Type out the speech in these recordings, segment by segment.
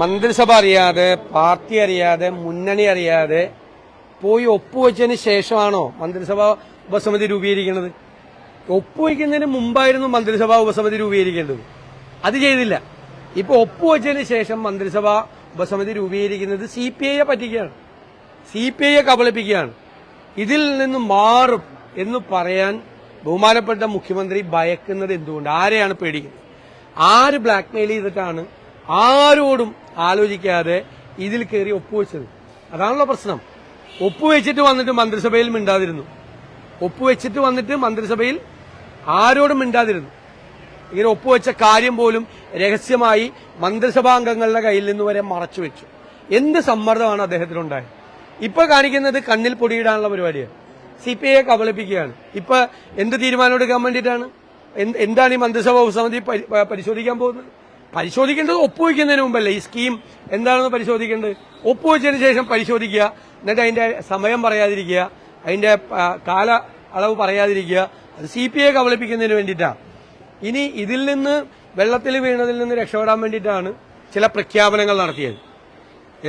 മന്ത്രിസഭ അറിയാതെ പാർട്ടി അറിയാതെ മുന്നണി അറിയാതെ പോയി ഒപ്പുവെച്ചതിന് ശേഷമാണോ മന്ത്രിസഭ ഉപസമിതി രൂപീകരിക്കുന്നത്? ഒപ്പുവെക്കുന്നതിന് മുമ്പായിരുന്നു മന്ത്രിസഭാ ഉപസമിതി രൂപീകരിക്കേണ്ടത്. അത് ചെയ്തില്ല. ഇപ്പൊ ഒപ്പുവെച്ചതിന് ശേഷം മന്ത്രിസഭാ ഉപസമിതി രൂപീകരിക്കുന്നത് സി പി ഐയെ പറ്റിക്കുകയാണ്. സി പി ഐയെ കബളിപ്പിക്കുകയാണ്. ഇതിൽ നിന്ന് മാറും എന്ന് പറയാൻ ബഹുമാനപ്പെട്ട മുഖ്യമന്ത്രി ഭയക്കുന്നത് എന്തുകൊണ്ട്? ആരെയാണ് പേടിക്കുന്നത്? ആര് ബ്ലാക്ക്മെയിൽ ചെയ്തിട്ടാണ് ആരോടും ആലോചിക്കാതെ ഇതിൽ കയറി ഒപ്പുവെച്ചത് അതാണല്ലോ പ്രശ്നം. ഒപ്പുവെച്ചിട്ട് വന്നിട്ട് മന്ത്രിസഭയിൽ മിണ്ടാതിരുന്നു. ഒപ്പുവെച്ചിട്ട് വന്നിട്ട് മന്ത്രിസഭയിൽ ആരോടും മിണ്ടാതിരുന്നു. ഇങ്ങനെ ഒപ്പുവെച്ച കാര്യം പോലും രഹസ്യമായി മന്ത്രിസഭാംഗങ്ങളുടെ കയ്യിൽ നിന്ന് വരെ മറച്ചു വെച്ചു. എന്ത് സമ്മർദ്ദമാണ് അദ്ദേഹത്തിനുണ്ടായത്? ഇപ്പൊ കാണിക്കുന്നത് കണ്ണിൽ പൊടിയിടാനുള്ള പരിപാടിയാണ്. സി പി ഐയെ കബളിപ്പിക്കുകയാണ്. ഇപ്പൊ എന്ത് തീരുമാനം എടുക്കാൻ വേണ്ടിയിട്ടാണ്? എന്താണ് ഈ മന്ത്രിസഭാ ഉപസമിതി പരിശോധിക്കാൻ പോകുന്നത്? പരിശോധിക്കേണ്ടത് ഒപ്പുവെക്കുന്നതിന് മുമ്പല്ലേ ഈ സ്കീം എന്താണെന്ന് പരിശോധിക്കേണ്ടത്? ഒപ്പുവെച്ചതിന് ശേഷം പരിശോധിക്കുക. എന്നിട്ട് അതിന്റെ സമയം പറയാതിരിക്കുക. അതിന്റെ കാല അളവ് പറയാതിരിക്കുക. അത് സി പി ഐ കബളിപ്പിക്കുന്നതിന് വേണ്ടിയിട്ടാണ് ഇനി ഇതിൽ നിന്ന് വെള്ളത്തിൽ വീണതിൽ നിന്ന് രക്ഷപ്പെടാൻ വേണ്ടിയിട്ടാണ് ചില പ്രഖ്യാപനങ്ങൾ നടത്തിയത്.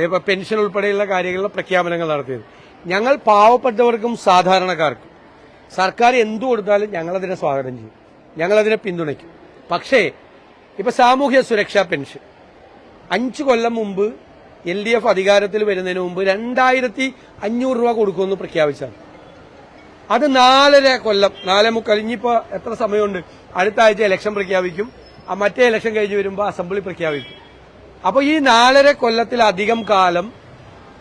ഇപ്പൊ പെൻഷൻ ഉൾപ്പെടെയുള്ള കാര്യങ്ങളിലെ പ്രഖ്യാപനങ്ങൾ നടത്തിയത്. ഞങ്ങൾ പാവപ്പെട്ടവർക്കും സാധാരണക്കാർക്കും സർക്കാർ എന്തു കൊടുത്താലും ഞങ്ങളതിനെ സ്വാഗതം ചെയ്യും. ഞങ്ങളതിനെ പിന്തുണയ്ക്കും. പക്ഷേ ഇപ്പൊ സാമൂഹ്യ സുരക്ഷാ പെൻഷൻ. അഞ്ചു കൊല്ലം മുമ്പ് എൽ ഡി എഫ് അധികാരത്തിൽ വരുന്നതിന് മുമ്പ് രണ്ടായിരത്തി അഞ്ഞൂറ് രൂപ കൊടുക്കുമെന്ന് പ്രഖ്യാപിച്ചാണ് അത് നാലര കൊല്ലം നാലേ മുക്കാൽ ഇനിയിപ്പോ എത്ര സമയമുണ്ട്? അടുത്ത ആഴ്ച ഇലക്ഷൻ പ്രഖ്യാപിക്കും. മറ്റേ ഇലക്ഷൻ കഴിഞ്ഞ് വരുമ്പോൾ അസംബ്ലി പ്രഖ്യാപിക്കും. അപ്പൊ ഈ നാലര കൊല്ലത്തിലധികം കാലം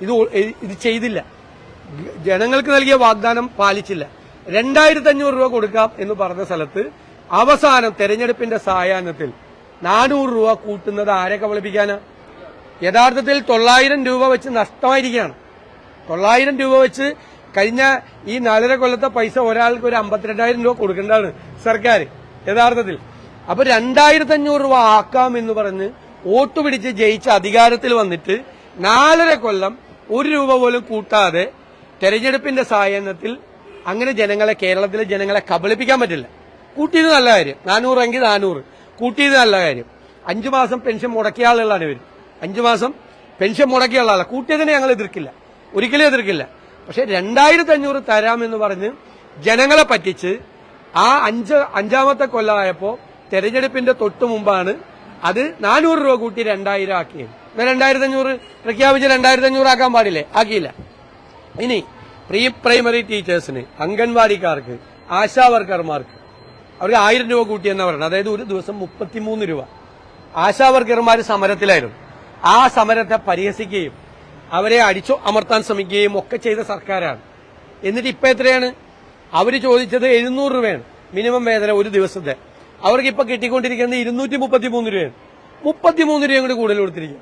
ഇത് ഇത് ചെയ്തില്ല. ജനങ്ങൾക്ക് നൽകിയ വാഗ്ദാനം പാലിച്ചില്ല. രണ്ടായിരത്തി അഞ്ഞൂറ് രൂപ കൊടുക്കാം എന്ന് പറഞ്ഞ സ്ഥലത്ത് അവസാനം തെരഞ്ഞെടുപ്പിന്റെ സായാഹ്നത്തിൽ നാനൂറ് രൂപ കൂട്ടുന്നത് ആരെ കബളിപ്പിക്കാനാ യഥാർത്ഥത്തിൽ തൊള്ളായിരം രൂപ വെച്ച് നഷ്ടമായിരിക്കുകയാണ്. തൊള്ളായിരം രൂപ വെച്ച് കഴിഞ്ഞ ഈ നാലര കൊല്ലത്തെ പൈസ ഒരാൾക്ക് ഒരു അമ്പത്തിരണ്ടായിരം രൂപ കൊടുക്കേണ്ടതാണ് സർക്കാർ യഥാർത്ഥത്തിൽ. അപ്പൊ രണ്ടായിരത്തി അഞ്ഞൂറ് രൂപ ആക്കാം എന്ന് പറഞ്ഞ് വോട്ട് പിടിച്ച് ജയിച്ച അധികാരത്തിൽ വന്നിട്ട് നാലര കൊല്ലം ഒരു രൂപ പോലും കൂട്ടാതെ തെരഞ്ഞെടുപ്പിന്റെ സായാഹ്നത്തിൽ അങ്ങനെ ജനങ്ങളെ കേരളത്തിലെ ജനങ്ങളെ കബളിപ്പിക്കാൻ പറ്റില്ല. കൂട്ടിയത് നല്ല കാര്യം. നാനൂറെങ്കിൽ നാനൂറ്. കൂട്ടിയത് നല്ല കാര്യം. അഞ്ചു മാസം പെൻഷൻ മുടക്കിയ ആളുകളാണ് ഇവർ അഞ്ചു മാസം പെൻഷൻ മുടക്കിയ ആളാണ് കൂട്ടിയതിനെ ഞങ്ങൾ എതിർക്കില്ല. ഒരിക്കലും എതിർക്കില്ല. പക്ഷെ രണ്ടായിരത്തി അഞ്ഞൂറ് തരാമെന്ന് പറഞ്ഞ് ജനങ്ങളെ പറ്റിച്ച് ആ അഞ്ച് അഞ്ചാമത്തെ കൊല്ലമായപ്പോ തെരഞ്ഞെടുപ്പിന്റെ തൊട്ടു മുമ്പാണ് അത് നാനൂറ് രൂപ കൂട്ടി രണ്ടായിരം ആക്കിയത്. രണ്ടായിരത്തി അഞ്ഞൂറ് പ്രഖ്യാപിച്ച് രണ്ടായിരത്തി അഞ്ഞൂറ് ആക്കാൻ പാടില്ലേ? ആക്കിയില്ല. ഇനി പ്രീ പ്രൈമറി ടീച്ചേഴ്സിന് അംഗൻവാടിക്കാർക്ക് ആശാ വർക്കർമാർക്ക് അവർക്ക് ആയിരം രൂപ കൂട്ടിയെന്ന് പറയുന്നത്. അതായത് ഒരു ദിവസം മുപ്പത്തിമൂന്ന് രൂപ. ആശാവർക്കർമാർ സമരത്തിലായിരുന്നു. ആ സമരത്തെ പരിഹസിക്കുകയും അവരെ അടിച്ചു അമർത്താൻ ശ്രമിക്കുകയും ഒക്കെ ചെയ്ത സർക്കാരാണ്. എന്നിട്ട് ഇപ്പൊ എത്രയാണ്? അവർ ചോദിച്ചത് എഴുന്നൂറ് രൂപയാണ്. മിനിമം വേതനം ഒരു ദിവസത്തെ. അവർക്ക് ഇപ്പൊ കിട്ടിക്കൊണ്ടിരിക്കുന്നത് ഇരുന്നൂറ്റി മുപ്പത്തിമൂന്ന് രൂപയാണ്. മുപ്പത്തിമൂന്ന് രൂപയും കൂടി കൂടുതൽ കൊടുത്തിരിക്കുക.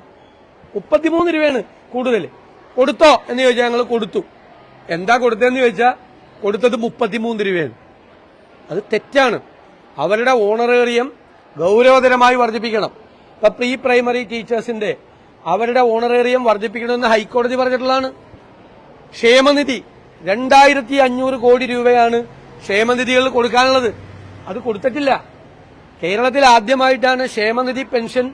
മുപ്പത്തിമൂന്ന് രൂപയാണ് കൂടുതൽ. കൊടുത്തോ എന്ന് ചോദിച്ചാൽ ഞങ്ങൾ കൊടുത്തു. എന്താ കൊടുത്തതെന്ന് ചോദിച്ചാൽ കൊടുത്തത് മുപ്പത്തിമൂന്ന് രൂപയാണ്. അത് തെറ്റാണ്. അവരുടെ ഓണറേറിയം ഗൗരവതരമായി വർദ്ധിപ്പിക്കണം. ഇപ്പൊ പ്രീ പ്രൈമറി ടീച്ചേഴ്സിന്റെ അവരുടെ ഓണറേറിയം വർദ്ധിപ്പിക്കണമെന്ന് ഹൈക്കോടതി പറഞ്ഞിട്ടുള്ളതാണ്. ക്ഷേമനിധി രണ്ടായിരത്തി അഞ്ഞൂറ് കോടി രൂപയാണ് ക്ഷേമനിധികൾ കൊടുക്കാനുള്ളത്. അത് കൊടുത്തിട്ടില്ല. കേരളത്തിൽ ആദ്യമായിട്ടാണ് ക്ഷേമനിധി പെൻഷൻ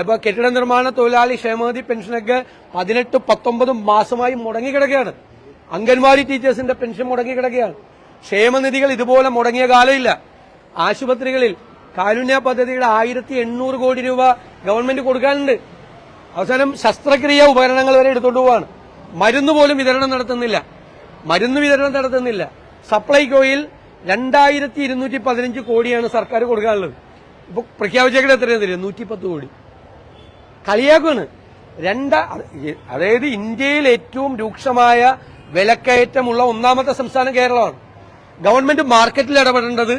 ഇപ്പൊ കെട്ടിട നിർമ്മാണ തൊഴിലാളി ക്ഷേമനിധി പെൻഷനൊക്കെ പതിനെട്ട് പത്തൊമ്പത് മാസമായി മുടങ്ങിക്കിടക്കുകയാണ്. അംഗൻവാടി ടീച്ചേഴ്സിന്റെ പെൻഷൻ മുടങ്ങിക്കിടക്കുകയാണ്. ക്ഷേമനിധികൾ ഇതുപോലെ മുടങ്ങിയ കാലമില്ല. ആശുപത്രികളിൽ കാരുണ്യ പദ്ധതിയുടെ ആയിരത്തി എണ്ണൂറ് കോടി രൂപ ഗവൺമെന്റ് കൊടുക്കാനുണ്ട്. അവസാനം ശസ്ത്രക്രിയ ഉപകരണങ്ങൾ വരെ എടുത്തോണ്ട് പോവാണ്. മരുന്ന് പോലും വിതരണം നടത്തുന്നില്ല. മരുന്ന് വിതരണം നടത്തുന്നില്ല. സപ്ലൈകോയിൽ രണ്ടായിരത്തി ഇരുന്നൂറ്റി പതിനഞ്ച് കോടിയാണ് സർക്കാർ കൊടുക്കാനുള്ളത്. ഇപ്പൊ പ്രഖ്യാപിച്ചേക്കുന്നത് എത്രയാണ് തരും നൂറ്റി പത്ത് കോടി. കളിയാക്കുകയാണ് രണ്ട അതായത് ഇന്ത്യയിൽ ഏറ്റവും രൂക്ഷമായ വിലക്കയറ്റമുള്ള ഒന്നാമത്തെ സംസ്ഥാനം കേരളമാണ്. ഗവൺമെന്റ് മാർക്കറ്റിൽ ഇടപെടേണ്ടത്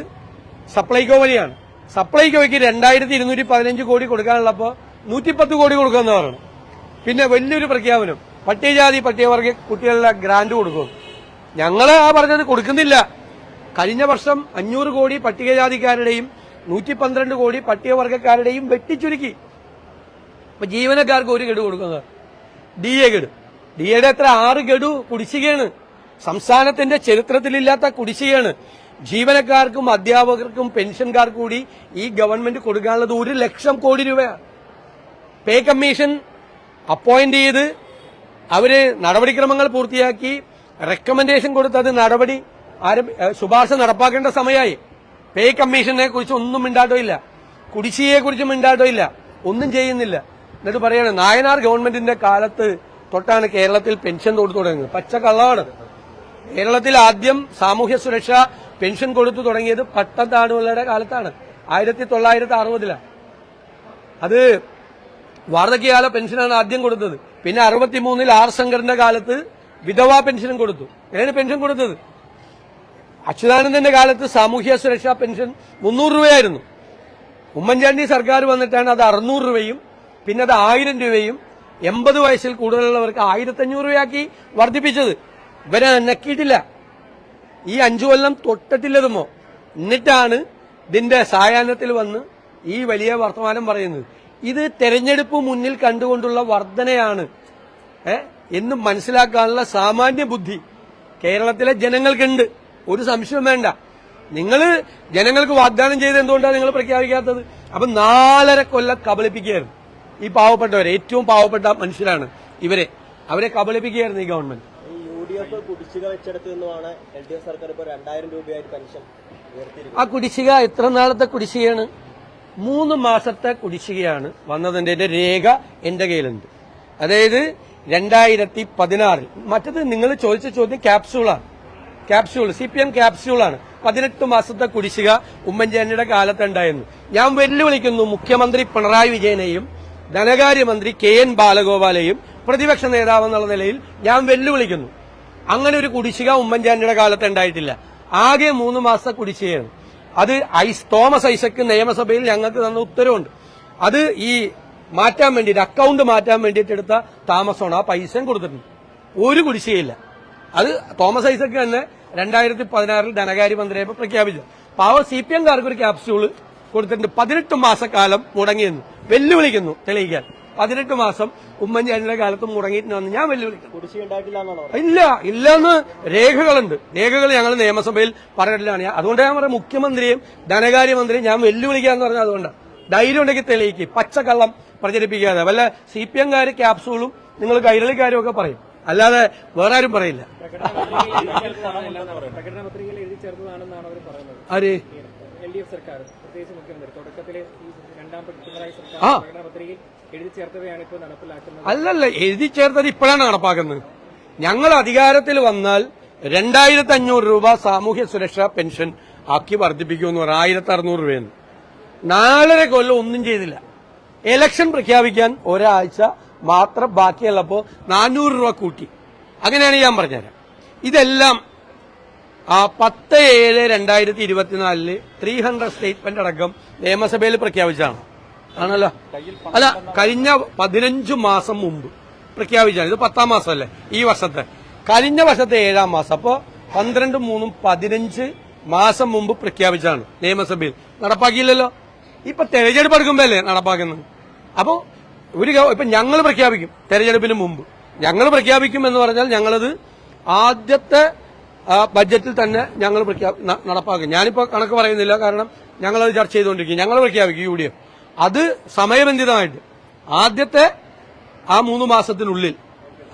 സപ്ലൈകോ വഴിയാണ്. സപ്ലൈകോയ്ക്ക് രണ്ടായിരത്തി ഇരുന്നൂറ്റി പതിനഞ്ച് കോടി കൊടുക്കാനുള്ളപ്പോൾ നൂറ്റിപ്പത്ത് കോടി കൊടുക്കുമെന്ന് പറയണം പിന്നെ വലിയൊരു പ്രഖ്യാപനം. പട്ടികജാതി പട്ടികവർഗ കുട്ടികളുടെ ഗ്രാന്റ് കൊടുക്കും. ഞങ്ങൾ ആ പറഞ്ഞത് കൊടുക്കുന്നില്ല. കഴിഞ്ഞ വർഷം അഞ്ഞൂറ് കോടി പട്ടികജാതിക്കാരുടെയും നൂറ്റി പന്ത്രണ്ട് കോടി പട്ടികവർഗക്കാരുടെയും വെട്ടിച്ചുരുക്കി. അപ്പൊ ജീവനക്കാർക്ക് ഒരു ഗഡു കൊടുക്കുന്നത്. ഡി എ ഗഡു. ഡി എയുടെ എത്ര ആറ് ഗഡു കുടിശ്ശികയാണ്. സംസ്ഥാനത്തിന്റെ ചരിത്രത്തിലില്ലാത്ത കുടിശ്ശികയാണ്. ജീവനക്കാർക്കും അധ്യാപകർക്കും പെൻഷൻകാർക്കും കൂടി ഈ ഗവൺമെന്റ് കൊടുക്കാനുള്ളത് ഒരു ലക്ഷം കോടി രൂപയാണ് പേ കമ്മീഷൻ അപ്പോയിന്റ് ചെയ്ത് അവർ നടപടിക്രമങ്ങൾ പൂർത്തിയാക്കി. റെക്കമെൻഡേഷൻ അത് നടപടി ശുപാർശ നടപ്പാക്കേണ്ട സമയമായി. പേ കമ്മീഷനെ കുറിച്ച് ഒന്നും മിണ്ടാട്ടോ ഇല്ല. കുടിശ്ശിയെ കുറിച്ച് മിണ്ടാട്ടോ ഇല്ല. ഒന്നും ചെയ്യുന്നില്ല. എന്നിട്ട് പറയാണ് നായനാർ ഗവൺമെന്റിന്റെ കാലത്ത് തൊട്ടാണ് കേരളത്തിൽ പെൻഷൻ കൊടുത്തു തുടങ്ങുന്നത്. പച്ച കള്ളമാണ് കേരളത്തിൽ ആദ്യം സാമൂഹ്യ സുരക്ഷ പെൻഷൻ കൊടുത്തു തുടങ്ങിയത് പട്ടത്താണുകളുടെ കാലത്താണ്. ആയിരത്തി തൊള്ളായിരത്തി അറുപതിലാണ് അത് വാർദ്ധക്യകാല പെൻഷനാണ് ആദ്യം കൊടുത്തത്. പിന്നെ അറുപത്തിമൂന്നിൽ ആർ ശങ്കറിന്റെ കാലത്ത് വിധവാ പെൻഷനും കൊടുത്തു. എങ്ങനെയാണ് പെൻഷൻ കൊടുത്തത്? അച്യുതാനന്ദന്റെ കാലത്ത് സാമൂഹ്യ സുരക്ഷാ പെൻഷൻ മുന്നൂറ് രൂപയായിരുന്നു. ഉമ്മൻചാണ്ടി സർക്കാർ വന്നിട്ടാണ് അത് അറുന്നൂറ് രൂപയും പിന്നെ അത് ആയിരം രൂപയും എൺപത് വയസ്സിൽ കൂടുതലുള്ളവർക്ക് ആയിരത്തഞ്ഞൂറ് രൂപയാക്കി വർദ്ധിപ്പിച്ചത്. ഇവരെ നക്കിയിട്ടില്ല ഈ അഞ്ചു കൊല്ലം തൊട്ടിട്ടില്ലതുമോ? എന്നിട്ടാണ് ഇതിന്റെ സായാഹ്നത്തിൽ വന്ന് ഈ വലിയ വർത്തമാനം പറയുന്നത്. ഇത് തെരഞ്ഞെടുപ്പ് മുന്നിൽ കണ്ടുകൊണ്ടുള്ള വർധനയാണ്. എന്ന് മനസ്സിലാക്കാനുള്ള സാമാന്യ ബുദ്ധി കേരളത്തിലെ ജനങ്ങൾക്കുണ്ട്. ഒരു സംശയം വേണ്ട. നിങ്ങൾ ജനങ്ങൾക്ക് വാഗ്ദാനം ചെയ്ത് എന്തുകൊണ്ടാണ് നിങ്ങൾ പ്രഖ്യാപിക്കാത്തത്? അപ്പൊ നാലര കൊല്ലം കബളിപ്പിക്കുകയായിരുന്നു. ഈ പാവപ്പെട്ടവരെ ഏറ്റവും പാവപ്പെട്ട മനുഷ്യരാണ് ഇവരെ. അവരെ കബളിപ്പിക്കുകയായിരുന്നു ഈ ഗവൺമെന്റ്. എഫ് കുടിശ്ശിക വെച്ചെടുത്തു നിന്നുമാണ് എൽ ഡി എഫ് സർക്കാർ ഇപ്പോൾ രണ്ടായിരം രൂപയായിട്ട് പെൻഷൻ ആ കുടിശ്ശിക എത്ര നാളത്തെ കുടിശ്ശികയാണ്? മൂന്ന് മാസത്തെ കുടിശ്ശികയാണ് വന്നതിന്റെ രേഖ എന്റെ കയ്യിലുണ്ട്. അതായത് രണ്ടായിരത്തി പതിനാറിൽ മറ്റത് നിങ്ങൾ ചോദിച്ച ചോദ്യം ക്യാപ്സ്യൂളാണ്. ക്യാപ്സ്യൂൾ സി പി എം ക്യാപ്സ്യൂളാണ്. പതിനെട്ട് മാസത്തെ കുടിശ്ശിക ഉമ്മൻചാണ്ടിയുടെ കാലത്ത് ഉണ്ടായിരുന്നു. ഞാൻ വെല്ലുവിളിക്കുന്നു മുഖ്യമന്ത്രി പിണറായി വിജയനെയും ധനകാര്യമന്ത്രി കെ എൻ ബാലഗോപാലെയും പ്രതിപക്ഷ നേതാവ് എന്നുള്ള നിലയിൽ ഞാൻ വെല്ലുവിളിക്കുന്നു. അങ്ങനെ ഒരു കുടിശ്ശിക ഉമ്മൻചാണ്ടിയുടെ കാലത്ത് ഉണ്ടായിട്ടില്ല. ആകെ മൂന്ന് മാസത്തെ കുടിശ്ശികയാണ്. അത് ഐസ് തോമസ് ഐസക്ക് നിയമസഭയിൽ ഞങ്ങൾക്ക് തന്ന ഉത്തരവുണ്ട്. അത് ഈ മാറ്റാൻ വേണ്ടിയിട്ട് അക്കൗണ്ട് മാറ്റാൻ വേണ്ടിയിട്ട് എടുത്ത താമസമാണ്. ആ പൈസയും കൊടുത്തിട്ടുണ്ട്. ഒരു കുടിശ്ശികയില്ല. അത് തോമസ് ഐസക്ക് തന്നെ രണ്ടായിരത്തി പതിനാറിൽ ധനകാര്യ ധനകാര്യമന്ത്രിയായപ്പോൾ പ്രഖ്യാപിച്ചു. പാവ സി പി എംകാർക്ക് ഒരു ക്യാപ്സ്യൂൾ കൊടുത്തിട്ടുണ്ട്. പതിനെട്ട് മാസക്കാലം മുടങ്ങിയെന്ന്. വെല്ലുവിളിക്കുന്നു. തെളിയിക്കാൻ. പതിനെട്ട് മാസം ഉമ്മൻചാണ്ടിയുടെ കാലത്ത് മുടങ്ങിയിട്ടുണ്ടെന്ന് ഞാൻ വെല്ലുവിളിക്കുന്നു. ഇല്ല ഇല്ലെന്ന് രേഖകളുണ്ട്. രേഖകൾ ഞങ്ങൾ നിയമസഭയിൽ പറഞ്ഞിട്ടില്ലാണ് അതുകൊണ്ട് ഞാൻ പറയാം മുഖ്യമന്ത്രിയും ധനകാര്യമന്ത്രിയും ഞാൻ വെല്ലുവിളിക്കാന്ന് പറഞ്ഞത് അതുകൊണ്ട്. ധൈര്യം ഉണ്ടെങ്കിൽ തെളിയിക്ക്. പച്ചക്കള്ളം പ്രചരിപ്പിക്കാതെ. വല്ല സി പി എംകാര് ക്യാപ്സൂളും നിങ്ങൾ കൈരളിക്കാരും ഒക്കെ പറയും. അല്ലാതെ വേറെ ആരും പറയില്ല. ആര്? എൽ ഡി എഫ് സർക്കാർ പ്രത്യേകിച്ച് മുഖ്യമന്ത്രി. തുടക്കത്തിലെ ഈ രണ്ടാം പിണറായി സർക്കാർ ആ. പ്രകടന പത്രികയിൽ അല്ലല്ല എഴുതി ചേർത്തത് ഇപ്പോഴാണ് നടപ്പാക്കുന്നത്. ഞങ്ങൾ അധികാരത്തിൽ വന്നാൽ രണ്ടായിരത്തി അഞ്ഞൂറ് രൂപ സാമൂഹ്യ സുരക്ഷാ പെൻഷൻ ആക്കി വർദ്ധിപ്പിക്കുമെന്ന് പറഞ്ഞു ആയിരത്തി അറുന്നൂറ് രൂപയെന്ന് നാലര കൊല്ലം ഒന്നും ചെയ്തില്ല. എലക്ഷൻ പ്രഖ്യാപിക്കാൻ ഒരാഴ്ച മാത്രം ബാക്കിയുള്ളപ്പോൾ നാനൂറ് രൂപ കൂട്ടി. അങ്ങനെയാണ് ഞാൻ പറഞ്ഞുതരാം. ഇതെല്ലാം പത്ത് ഏഴ് രണ്ടായിരത്തി ഇരുപത്തിനാലിൽ ത്രീ ഹൺഡ്രഡ് സ്റ്റേറ്റ്മെന്റ് അടക്കം നിയമസഭയിൽ പ്രഖ്യാപിച്ചതാണ്. ആണല്ലോ. അല്ല കഴിഞ്ഞ പതിനഞ്ചു മാസം മുമ്പ്. പ്രഖ്യാപിച്ചാണ് ഇത് പത്താം മാസമല്ലേ? ഈ വർഷത്തെ. കഴിഞ്ഞ വർഷത്തെ ഏഴാം മാസം. അപ്പോ പന്ത്രണ്ട് മൂന്നും പതിനഞ്ച് മാസം മുമ്പ് പ്രഖ്യാപിച്ചാണ് നിയമസഭയിൽ. നടപ്പാക്കിയില്ലല്ലോ? ഇപ്പൊ തെരഞ്ഞെടുപ്പ് എടുക്കുമ്പോഴല്ലേ നടപ്പാക്കുന്നത്? അപ്പോ ഒരു ഇപ്പൊ ഞങ്ങൾ പ്രഖ്യാപിക്കും തെരഞ്ഞെടുപ്പിന് മുമ്പ്. ഞങ്ങൾ പ്രഖ്യാപിക്കും എന്ന് പറഞ്ഞാൽ ഞങ്ങളത് ആദ്യത്തെ ബഡ്ജറ്റിൽ തന്നെ ഞങ്ങൾ നടപ്പാക്കും. ഞാനിപ്പോ കണക്ക് പറയുന്നില്ല. കാരണം ഞങ്ങളത് ചർച്ച ചെയ്തുകൊണ്ടിരിക്കും ഞങ്ങൾ പ്രഖ്യാപിക്കും യു ഡി എഫ്. അത് സമയബന്ധിതമായിട്ട്. ആദ്യത്തെ ആ മൂന്ന് മാസത്തിനുള്ളിൽ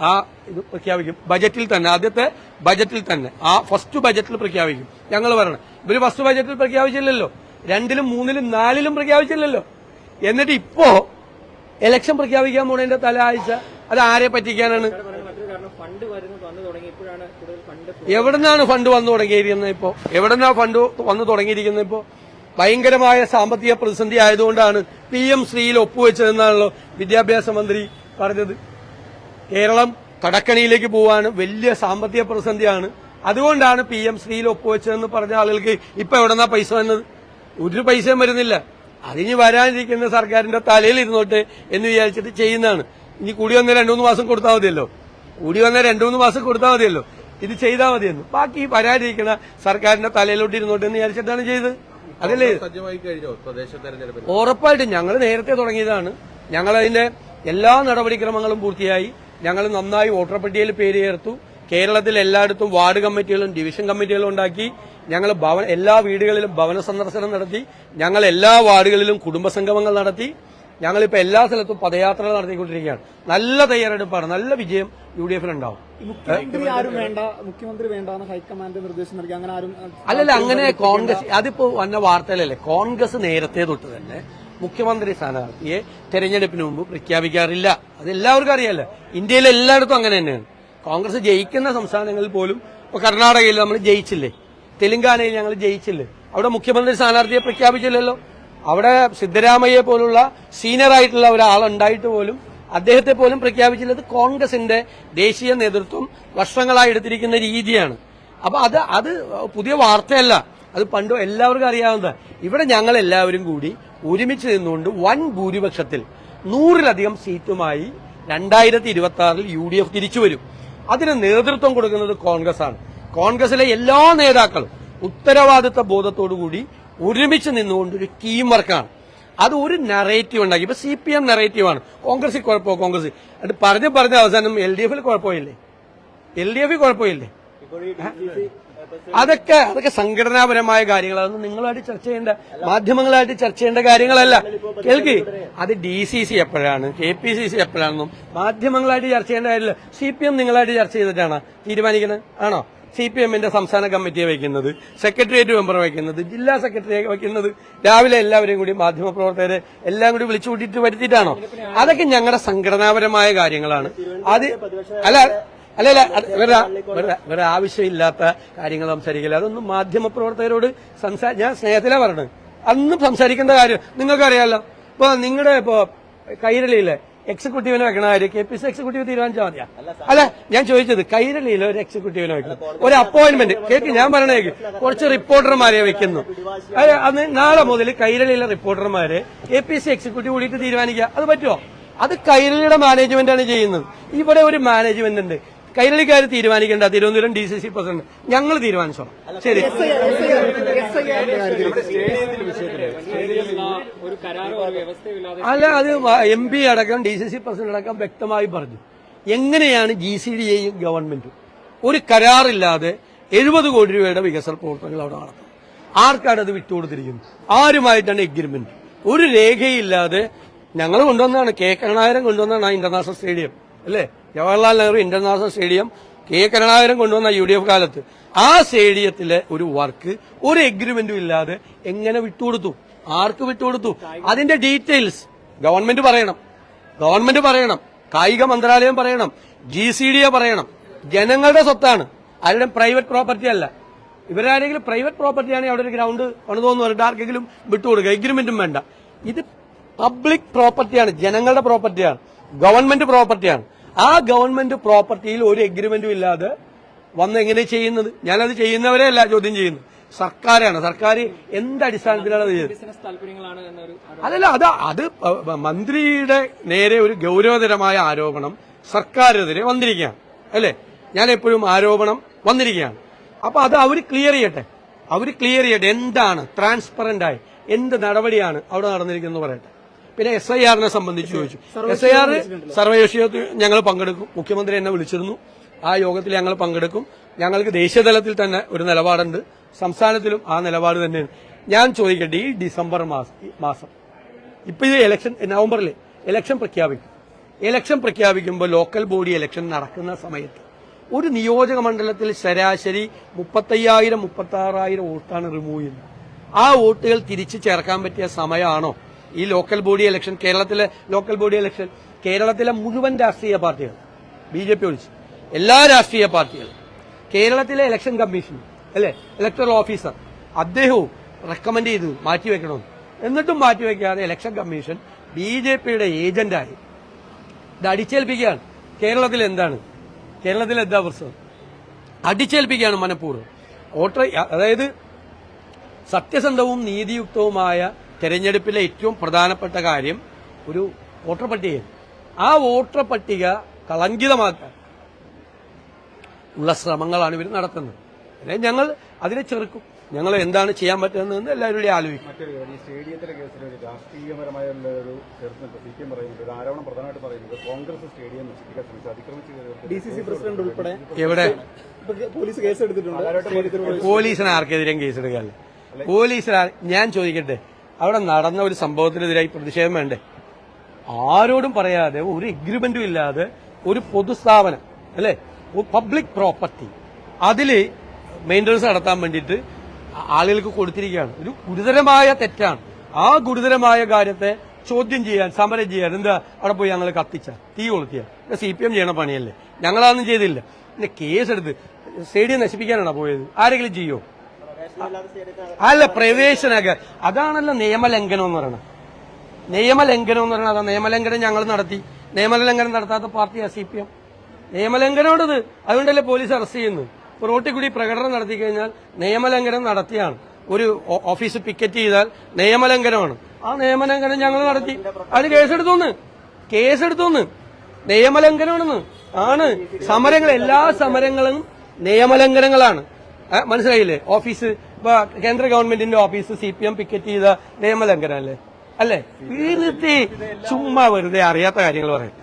ആ ഇത് പ്രഖ്യാപിക്കും. ബജറ്റിൽ തന്നെ ആദ്യത്തെ ബജറ്റിൽ തന്നെ. ആ ഫസ്റ്റ് ബജറ്റിൽ പ്രഖ്യാപിക്കും. ഞങ്ങൾ പറയണം. ഇവർ ഫസ്റ്റ് ബജറ്റിൽ പ്രഖ്യാപിച്ചില്ലല്ലോ. രണ്ടിലും മൂന്നിലും നാലിലും പ്രഖ്യാപിച്ചില്ലല്ലോ. എന്നിട്ട് ഇപ്പോ ഇലക്ഷൻ പ്രഖ്യാപിക്കാൻ പോണതിന്റെ തല ആഴ്ച. അത് ആരെ പറ്റിക്കാനാണ്? എവിടുന്നാണ് ഫണ്ട് വന്നു തുടങ്ങിയിരിക്കുന്നത് ഇപ്പോ? എവിടുന്നാ ഫണ്ട് വന്നു തുടങ്ങിയിരിക്കുന്നത് ഇപ്പോ? ഭയങ്കരമായ സാമ്പത്തിക പ്രതിസന്ധി ആയതുകൊണ്ടാണ് പി എം ശ്രീയിൽ ഒപ്പുവെച്ചതെന്നാണല്ലോ വിദ്യാഭ്യാസ മന്ത്രി പറഞ്ഞത്. കേരളം കടക്കണിയിലേക്ക് പോവാണ് വലിയ സാമ്പത്തിക പ്രതിസന്ധിയാണ്. അതുകൊണ്ടാണ് പി എം ശ്രീയിൽ ഒപ്പുവെച്ചതെന്ന് പറഞ്ഞ ആളുകൾക്ക് ഇപ്പൊ എവിടെന്നാ പൈസ വന്നത്? ഒരു പൈസയും വരുന്നില്ല. അതിന് വരാനിരിക്കുന്ന സർക്കാരിന്റെ തലയിൽ ഇരുന്നോട്ടെ എന്ന് വിചാരിച്ചിട്ട് ചെയ്യുന്നതാണ്. ഇനി കൂടി വന്ന രണ്ടു മൂന്ന് മാസം കൊടുത്താൽ മതിയല്ലോ. കൂടി വന്ന രണ്ടു മൂന്ന് മാസം കൊടുത്താൽ മതിയല്ലോ. ഇത് ചെയ്താൽ മതിയെന്ന്. ബാക്കി വരാനിരിക്കുന്ന സർക്കാരിന്റെ തലയിലോട്ട് ഇരുന്നോട്ടെ എന്ന് വിചാരിച്ചിട്ടാണ് ചെയ്തത്. അതല്ലേ? സജ്ജമായി കഴിഞ്ഞോ ഉറപ്പായിട്ടും ഞങ്ങൾ നേരത്തെ തുടങ്ങിയതാണ്. ഞങ്ങൾ അതിന്റെ എല്ലാ നടപടിക്രമങ്ങളും പൂർത്തിയായി. ഞങ്ങൾ നന്നായി വോട്ടർ പട്ടികയിൽ പേര് ചേർത്തു കേരളത്തിൽ എല്ലായിടത്തും വാർഡ് കമ്മിറ്റികളും ഡിവിഷൻ കമ്മിറ്റികളും ഉണ്ടാക്കി. ഞങ്ങൾ ഭവന എല്ലാ വീടുകളിലും ഭവന സന്ദർശനം നടത്തി. ഞങ്ങൾ എല്ലാ വാർഡുകളിലും കുടുംബ സംഗമങ്ങൾ നടത്തി. ഞങ്ങളിപ്പോ എല്ലാ സ്ഥലത്തും പദയാത്രകൾ നടത്തിക്കൊണ്ടിരിക്കുകയാണ്. നല്ല തയ്യാറെടുപ്പാണ്. നല്ല വിജയം യു ഡി എഫിനുണ്ടാവും മുഖ്യമന്ത്രി ആരും വേണ്ട മുഖ്യമന്ത്രി വേണ്ടെന്ന് ഹൈക്കമാൻഡ് നിർദ്ദേശം നൽകി. അങ്ങനെ ആരും അല്ലല്ല അങ്ങനെ കോൺഗ്രസ് അതിപ്പോ വന്ന വാർത്തയിലല്ലേ കോൺഗ്രസ് നേരത്തെ തൊട്ട് തന്നെ മുഖ്യമന്ത്രി സ്ഥാനാർത്ഥിയെ തെരഞ്ഞെടുപ്പിന് മുമ്പ് പ്രഖ്യാപിക്കാറില്ല. അത് എല്ലാവർക്കും അറിയാലോ. ഇന്ത്യയിലെ എല്ലായിടത്തും അങ്ങനെ തന്നെയാണ്. കോൺഗ്രസ് ജയിക്കുന്ന സംസ്ഥാനങ്ങളിൽ പോലും ഇപ്പൊ കർണാടകയിൽ നമ്മൾ ജയിച്ചില്ലേ? തെലങ്കാനയിൽ ഞങ്ങൾ ജയിച്ചില്ലേ? അവിടെ മുഖ്യമന്ത്രി സ്ഥാനാർത്ഥിയെ പ്രഖ്യാപിച്ചില്ലല്ലോ. അവിടെ സിദ്ധരാമയ്യെ പോലുള്ള സീനിയർ ആയിട്ടുള്ള ഒരാളുണ്ടായിട്ട് പോലും അദ്ദേഹത്തെ പോലും പ്രഖ്യാപിച്ചില്ലത് കോൺഗ്രസിന്റെ ദേശീയ നേതൃത്വം വർഷങ്ങളായി എടുത്തിരിക്കുന്ന രീതിയാണ്. അപ്പൊ അത് അത് പുതിയ വാർത്തയല്ല. അത് പണ്ട് എല്ലാവർക്കും അറിയാവുന്നത്. ഇവിടെ ഞങ്ങൾ എല്ലാവരും കൂടി ഒരുമിച്ച് നിന്നുകൊണ്ട് വൻ ഭൂരിപക്ഷത്തിൽ നൂറിലധികം സീറ്റുമായി രണ്ടായിരത്തി ഇരുപത്തി ആറിൽ യു ഡി എഫ് തിരിച്ചു വരും. അതിന് നേതൃത്വം കൊടുക്കുന്നത് കോൺഗ്രസ് ആണ് കോൺഗ്രസിലെ എല്ലാ നേതാക്കളും ഉത്തരവാദിത്ത ബോധത്തോടുകൂടി ഒരുമിച്ച് നിന്നുകൊണ്ട് ഒരു ടീം വർക്കാണ് അത് ഒരു നറേറ്റീവ് ഉണ്ടാക്കി. ഇപ്പൊ സി പി എം നറേറ്റീവാണ് കോൺഗ്രസിൽ കുഴപ്പമോ? കോൺഗ്രസ് അത് പറഞ്ഞ് പറഞ്ഞ അവസാനം എൽ ഡി എഫിൽ കുഴപ്പമില്ലേ? എൽ ഡി എഫിൽ കുഴപ്പമില്ലേ? അതൊക്കെ അതൊക്കെ സംഘടനാപരമായ കാര്യങ്ങൾ അതൊന്നും നിങ്ങളുമായിട്ട് ചർച്ച ചെയ്യേണ്ട മാധ്യമങ്ങളായിട്ട് ചർച്ച ചെയ്യേണ്ട കാര്യങ്ങളല്ല. കേൾക്ക്? അത് ഡി സി സി എപ്പോഴാണ്? കെ പി സി സി എപ്പോഴാണെന്നും മാധ്യമങ്ങളായിട്ട് ചർച്ച ചെയ്യേണ്ട കാര്യമില്ല. സി പി എം നിങ്ങളായിട്ട് ചർച്ച ചെയ്തിട്ടാണ്? തീരുമാനിക്കുന്നത് ആണോ? സി പി എമ്മിന്റെ സംസ്ഥാന കമ്മിറ്റിയെ വയ്ക്കുന്നത് സെക്രട്ടേറിയറ്റ് മെമ്പർ വയ്ക്കുന്നത് ജില്ലാ സെക്രട്ടറിയെ വയ്ക്കുന്നത് രാവിലെ എല്ലാവരെയും കൂടി മാധ്യമപ്രവർത്തകരെ എല്ലാം കൂടി വിളിച്ചു കൂട്ടിയിട്ട് വരുത്തിയിട്ടാണോ? അതൊക്കെ ഞങ്ങളുടെ സംഘടനാപരമായ കാര്യങ്ങളാണ്. അത് അല്ല അല്ല അല്ല വേറെ വേറെ ആവശ്യമില്ലാത്ത കാര്യങ്ങൾ സംസാരിക്കില്ല? അതൊന്നും മാധ്യമപ്രവർത്തകരോട് സംസാ ഞാൻ സ്നേഹത്തിലാ പറഞ്ഞത് അന്നും സംസാരിക്കേണ്ട കാര്യം നിങ്ങൾക്കറിയാലോ? ഇപ്പൊ നിങ്ങളുടെ ഇപ്പോ കൈരളിയിലെ എക്സിക്യൂട്ടീവിനെ വെക്കണ കാര്യം കെ പി സി എക്സിക്യൂട്ടീവ് തീരുമാനിച്ചാൽ മതിയാ. അല്ല ഞാൻ ചോദിച്ചത് കൈരളിയിൽ ഒരു എക്സിക്യൂട്ടീവിനെ വെക്കണം. ഒരു അപ്പോയിന്റ്മെന്റ് കേക്ക് ഞാൻ പറയണേക്ക് കുറച്ച് റിപ്പോർട്ടർമാരെ വെക്കുന്നു. അന്ന് നാളെ മുതൽ കൈരളിയിലെ റിപ്പോർട്ടർമാരെ എ പി സി എക്സിക്യൂട്ടീവ് കൂടിയിട്ട് തീരുമാനിക്കുക. അത് പറ്റുമോ അത് കൈരളിയുടെ മാനേജ്മെന്റ് ആണ് ചെയ്യുന്നത്. ഇവിടെ ഒരു മാനേജ്മെന്റ് ഉണ്ട്. കൈരളിക്കാർ തീരുമാനിക്കേണ്ട Thiruvananthapuram D C C president ഞങ്ങൾ തീരുമാനിച്ചോളാം. ശരി. ഒരു കരാറോ ഒരു വ്യവസ്ഥയോ അല്ല അത് എം പി അടക്കം ഡി സി സി പ്രസിഡന്റ് അടക്കം വ്യക്തമായി പറഞ്ഞു. എങ്ങനെയാണ് ജി സി ഡി എയും ഗവൺമെന്റും? ഒരു കരാറില്ലാതെ എഴുപത് കോടി രൂപയുടെ വികസന പ്രവർത്തനങ്ങൾ അവിടെ നടത്തും. ആർക്കാണ് അത് വിട്ടുകൊടുത്തിരിക്കുന്നത്? ആരുമായിട്ടാണ് എഗ്രിമെന്റ് ഒരു രേഖയില്ലാതെ ഞങ്ങൾ കൊണ്ടുവന്നതാണ് കെ കരുണാകരൻ കൊണ്ടുവന്നതാണ് ആ ഇന്റർനാഷണൽ സ്റ്റേഡിയം അല്ലേ? Jawaharlal Nehru international stadium K Karunakaran കൊണ്ടുവന്ന യു ഡി എഫ് കാലത്ത്. ആ സ്റ്റേഡിയത്തിലെ ഒരു വർക്ക് ഒരു എഗ്രിമെന്റും ഇല്ലാതെ എങ്ങനെ വിട്ടുകൊടുത്തു? ആർക്ക് വിട്ടുകൊടുത്തു? അതിന്റെ ഡീറ്റെയിൽസ് ഗവൺമെന്റ് പറയണം. ഗവൺമെന്റ് പറയണം. കായിക മന്ത്രാലയം പറയണം. ജി സി ഡി എ പറയണം. ജനങ്ങളുടെ സ്വത്താണ്. ആരുടെ പ്രൈവറ്റ് പ്രോപ്പർട്ടി അല്ല. ഇവരാരെങ്കിലും പ്രൈവറ്റ് പ്രോപ്പർട്ടി ആണെങ്കിൽ അവിടെ ഒരു ഗ്രൗണ്ട് പണിതോന്ന് പറഞ്ഞിട്ട് ആർക്കെങ്കിലും വിട്ടുകൊടുക്കുക. എഗ്രിമെന്റും വേണ്ട. ഇത് പബ്ലിക് പ്രോപ്പർട്ടിയാണ്. ജനങ്ങളുടെ പ്രോപ്പർട്ടിയാണ്. ഗവൺമെന്റ് പ്രോപ്പർട്ടിയാണ്. ആ ഗവൺമെന്റ് പ്രോപ്പർട്ടിയിൽ ഒരു എഗ്രിമെന്റും ഇല്ലാതെ വന്ന് എങ്ങനെ ചെയ്യുന്നത്? ഞാനത് ചെയ്യുന്നവരെ അല്ല ചോദ്യം ചെയ്യുന്നു സർക്കാരാണ്. സർക്കാർ എന്ത് അടിസ്ഥാനത്തിലാണ് അത് ബിസിനസ് താല്പര്യങ്ങളാണ് എന്നൊരു അതല്ല അത് അത് മന്ത്രിയുടെ നേരെ ഒരു ഗൗരവതരമായ ആരോപണം സർക്കാരിനെതിരെ വന്നിരിക്കുകയാണ്. അല്ലേ? ഞാൻ എപ്പോഴും ആരോപണം വന്നിരിക്കുകയാണ്. അപ്പൊ അത് അവർ ക്ലിയർ ചെയ്യട്ടെ. അവർ ക്ലിയർ ചെയ്യട്ടെ. എന്താണ്? ട്രാൻസ്പെറന്റ് ആയി. എന്ത് നടപടിയാണ് അവിടെ നടന്നിരിക്കുന്നത് പറയട്ടെ. പിന്നെ എസ് ഐ ആറിനെ സംബന്ധിച്ച് ചോദിച്ചു. എസ് ഐ ആർ സർവകക്ഷിയോഗത്തിൽ ഞങ്ങൾ പങ്കെടുക്കും. മുഖ്യമന്ത്രി എന്നെ വിളിച്ചിരുന്നു. ആ യോഗത്തിൽ ഞങ്ങൾ പങ്കെടുക്കും. ഞങ്ങൾക്ക് ദേശീയതലത്തിൽ തന്നെ ഒരു നിലപാടുണ്ട്. സംസ്ഥാനത്തിലും ആ നിലപാട് തന്നെയാണ്. ഞാൻ ചോദിക്കട്ടെ ഈ ഡിസംബർ മാസം മാസം. ഇപ്പൊ ഇത് ഇലക്ഷൻ നവംബറിൽ ഇലക്ഷൻ പ്രഖ്യാപിക്കും. ഇലക്ഷൻ പ്രഖ്യാപിക്കുമ്പോൾ ലോക്കൽ ബോഡി ഇലക്ഷൻ നടക്കുന്ന സമയത്ത് ഒരു നിയോജക മണ്ഡലത്തിൽ ശരാശരി മുപ്പത്തയ്യായിരം മുപ്പത്തി ആറായിരം വോട്ടാണ് റിമൂവ് ചെയ്യുന്നത്. ആ വോട്ടുകൾ തിരിച്ചു ചേർക്കാൻ പറ്റിയ സമയമാണോ? ഈ ലോക്കൽ ബോഡി ഇലക്ഷൻ കേരളത്തിലെ ലോക്കൽ ബോഡി ഇലക്ഷൻ കേരളത്തിലെ മുഴുവൻ രാഷ്ട്രീയ പാർട്ടികൾ ബി ജെ പി ഒഴിച്ച് എല്ലാ രാഷ്ട്രീയ പാർട്ടികളും കേരളത്തിലെ ഇലക്ഷൻ കമ്മീഷൻ അല്ലെ ഇലക്ടറൽ ഓഫീസർ അദ്ദേഹവും റെക്കമെൻഡ് ചെയ്തു മാറ്റിവെക്കണമെന്ന് എന്നിട്ടും മാറ്റിവെക്കാതെ ഇലക്ഷൻ കമ്മീഷൻ ബി ജെ പിയുടെ ഏജന്റായി ഇത് അടിച്ചേൽപ്പിക്കുകയാണ്. കേരളത്തിൽ എന്താണ്? കേരളത്തിൽ എന്താ പ്രശ്നം? അടിച്ചേൽപ്പിക്കുകയാണ് മനഃപൂർവം. വോട്ടർ അതായത് സത്യസന്ധവും നീതിയുക്തവുമായ തെരഞ്ഞെടുപ്പിലെ ഏറ്റവും പ്രധാനപ്പെട്ട കാര്യം ഒരു വോട്ടർ പട്ടിക ആ വോട്ടർ പട്ടിക കളങ്കിതമാക്കാൻ ഉള്ള ശ്രമങ്ങളാണ് ഇവർ നടത്തുന്നത്. അല്ലെ ഞങ്ങൾ അതിനെ ചെറുക്കും. ഞങ്ങൾ എന്താണ് ചെയ്യാൻ പറ്റുന്നതെന്ന് എല്ലാവരും കൂടി ആലോചിക്കും. മറ്റൊരു കാര്യം, ഈ സ്റ്റേഡിയത്തിലെ കേസിൽ ഒരു രാഷ്ട്രീയപരമായ ഒരു ചേർത്ത് സി പി പറയുന്നത് ഒരു ആരോപണം പ്രധാനമായിട്ട് പറയുന്നത് കോൺഗ്രസ് സ്റ്റേഡിയം നശിപ്പിക്കാൻ ശ്രമിച്ചു. അതിക്രമിച്ച് ഡി സി സി പ്രസിഡന്റ് ഉൾപ്പെടെ എവിടെ? പോലീസ് കേസ് എടുത്തിട്ടുണ്ട് പോലീസിന് ആർക്കെതിരെയും കേസെടുക്കാല്ല പോലീസിന് ആർ- ഞാൻ ചോദിക്കട്ടെ അവിടെ നടന്ന ഒരു സംഭവത്തിനെതിരായി പ്രതിഷേധം വേണ്ടേ? ആരോടും പറയാതെ ഒരു എഗ്രിമെന്റും ഇല്ലാതെ ഒരു പൊതുസ്ഥാപനം അല്ലേ? പബ്ലിക് പ്രോപ്പർട്ടി അതിൽ മെയിന്റനൻസ് നടത്താൻ വേണ്ടിയിട്ട് ആളുകൾക്ക് കൊടുത്തിരിക്കുകയാണ്. ഒരു ഗുരുതരമായ തെറ്റാണ്. ആ ഗുരുതരമായ കാര്യത്തെ ചോദ്യം ചെയ്യാൻ സമരം ചെയ്യാൻ എന്താ അവിടെ പോയി ഞങ്ങൾ കത്തിച്ച? തീ കൊളുത്തിയ. സി പി എം ചെയ്യണ പണിയല്ലേ? ഞങ്ങളതൊന്നും ചെയ്തില്ല. പിന്നെ കേസെടുത്ത് സ്റ്റേഡിയം നശിപ്പിക്കാനാണോ പോയത്? ആരെങ്കിലും ചെയ്യോ? അല്ല പ്രവേശനക അതാണല്ലോ നിയമലംഘനം എന്ന് പറയുന്നത് നിയമലംഘനം എന്ന് പറയുന്നത് അതാ നിയമലംഘനം ഞങ്ങൾ നടത്തി. നിയമലംഘനം നടത്താത്ത പാർട്ടിയാ സി പി എം. നിയമലംഘനമാണത്. അതുകൊണ്ടല്ലേ പോലീസ് അറസ്റ്റ് ചെയ്യുന്നത് ഇപ്പൊ റോട്ടിൽ കൂടി പ്രകടനം നടത്തി കഴിഞ്ഞാൽ നിയമലംഘനം നടത്തിയാണ്. ഒരു ഓഫീസ് പിക്കറ്റ് ചെയ്താൽ നിയമലംഘനമാണ്. ആ നിയമലംഘനം ഞങ്ങൾ നടത്തി. അതിന് കേസെടുത്തോന്ന്. കേസെടുത്തോന്ന്. നിയമലംഘനമാണെന്ന്. ആണ്. സമരങ്ങൾ എല്ലാ സമരങ്ങളും നിയമലംഘനങ്ങളാണ്. മനസ്സിലായില്ലേ? ഓഫീസ് കേന്ദ്ര ഗവൺമെന്റിന്റെ office C P M picket ചെയ്ത നിയമലംഘനം അല്ലേ? അല്ലേ വീർത്തി ചുമ്മാ വെറുതെ അറിയാത്ത കാര്യങ്ങൾ പറയും.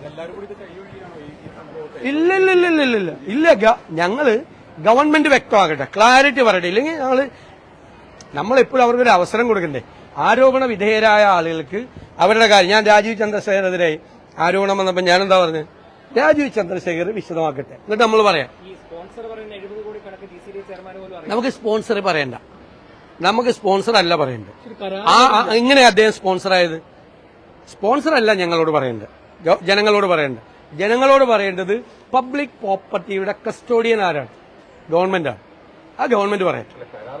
ഇല്ലില്ലില്ലില്ല ഇല്ല ഞങ്ങൾ ഗവൺമെന്റ് വ്യക്തമാകട്ടെ ക്ലാരിറ്റി പറയട്ടെ. ഇല്ലെങ്കിൽ ഞങ്ങൾ നമ്മളെപ്പോഴും അവർക്കൊരു അവസരം കൊടുക്കണ്ടേ? ആരോപണ വിധേയരായ ആളുകൾക്ക് അവരുടെ കാര്യം. ഞാൻ രാജീവ് ചന്ദ്രശേഖരനെതിരെ ആരോപണം വന്നപ്പോൾ ഞാൻ എന്താ പറഞ്ഞത് രാജീവ് ചന്ദ്രശേഖർ വിശദമാക്കട്ടെ. എന്നിട്ട് നമ്മൾ പറയാം. നമുക്ക് സ്പോൺസർ പറയണ്ട. നമുക്ക് സ്പോൺസർ അല്ല പറയേണ്ടത്. ആ ഇങ്ങനെ അദ്ദേഹം സ്പോൺസർ ആയത്? സ്പോൺസർ അല്ല ഞങ്ങളോട് പറയേണ്ടത്. ജനങ്ങളോട് പറയേണ്ടത്. ജനങ്ങളോട് പറയേണ്ടത് പബ്ലിക് പ്രോപ്പർട്ടിയുടെ കസ്റ്റോഡിയൻ ആരാണ്? ഗവൺമെന്റാണ് ആ ഗവൺമെന്റ് പറയട്ടെ. കരാർ